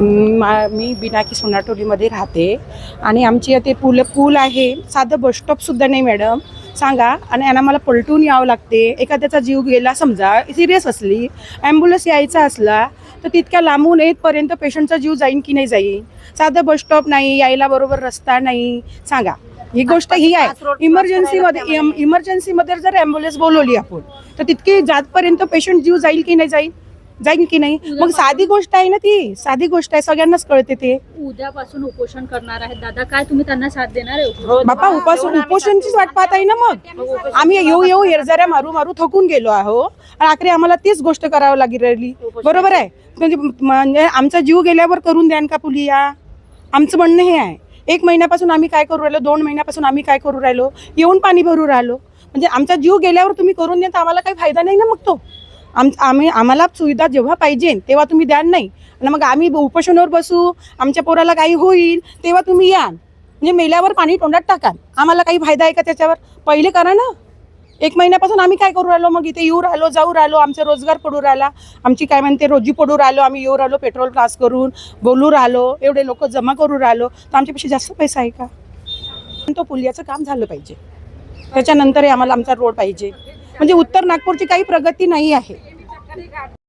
मा- मी बिनाकी सोनाटोलीमध्ये राहते. आणि आमची ते पूल पूल आहे. साधं बसस्टॉपसुद्धा नाही मॅडम. सांगा आणि आणि आम्हाला पलटून यावं लागते. एखाद्याचा जीव गेला समजा सिरियस असली ॲम्ब्युलन्स यायचा असला तर तितक्या लांबून येतपर्यंत पेशंटचा जीव जाईन की नाही जाईन? साधं बसस्टॉप नाही यायला बरोबर रस्ता नाही. सांगा. ही गोष्ट ही आहे. इमर्जन्सीमध्ये इमर्जन्सीमध्ये जर ॲम्ब्युलन्स बोलवली आपण तर तितकी जातपर्यंत पेशंट जीव जाईल की नाही जाईल? जाईल की नाही? मग साधी गोष्ट आहे ना ती. साधी गोष्ट आहे सगळ्यांनाच कळते ते. उद्यापासून उपोषण करणार आहेत. दादा काय तुम्ही त्यांना साथ देणार आहे? बापा उपास उपोषणचीच वाट पाहत आहे ना मग. आम्ही येऊ येऊ हेरझाऱ्या मारू मारू थकून गेलो आहो. आणि आखरी आम्हाला तीच गोष्ट करावं लागली राहिली. बरोबर आहे? म्हणजे म्हणजे आमचा जीव गेल्यावर करून द्यान का पुलिया? आमचं म्हणणं हे आहे. एक महिन्यापासून आम्ही काय करू राहिलो? दोन महिन्यापासून आम्ही काय करू राहिलो? येऊन पाणी भरू राहिलो. म्हणजे आमचा जीव गेल्यावर तुम्ही करून द्या तर आम्हाला काही फायदा नाही ना मग तो. आम आम्ही आम्हाला सुविधा जेव्हा पाहिजे तेव्हा तुम्ही द्याल नाही. आणि मग आम्ही उपोषणावर बसू आमच्या पोराला काही होईल तेव्हा तुम्ही याल. म्हणजे मेल्यावर पाणी तोंडात टाकाल. आम्हाला काही फायदा आहे का त्याच्यावर? पहिले करा ना. एक महिन्यापासून आम्ही काय करू राहिलो? मग इथे येऊ राहिलो जाऊ राहिलो आमचा रोजगार पडू राहिला. आमची काय म्हणते रोजी पडू राहिलो आम्ही येऊ राहिलो पेट्रोल क्लास करून बोलू राहिलो एवढे लोक जमा करू राहिलो. तर आमच्यापेक्षा जास्त पैसा आहे का? पण तो पुलियाचं काम झालं पाहिजे. त्याच्यानंतरही आम्हाला आमचा रोड पाहिजे. म्हणजे उत्तर नागपूरची काही प्रगती नाही आहे.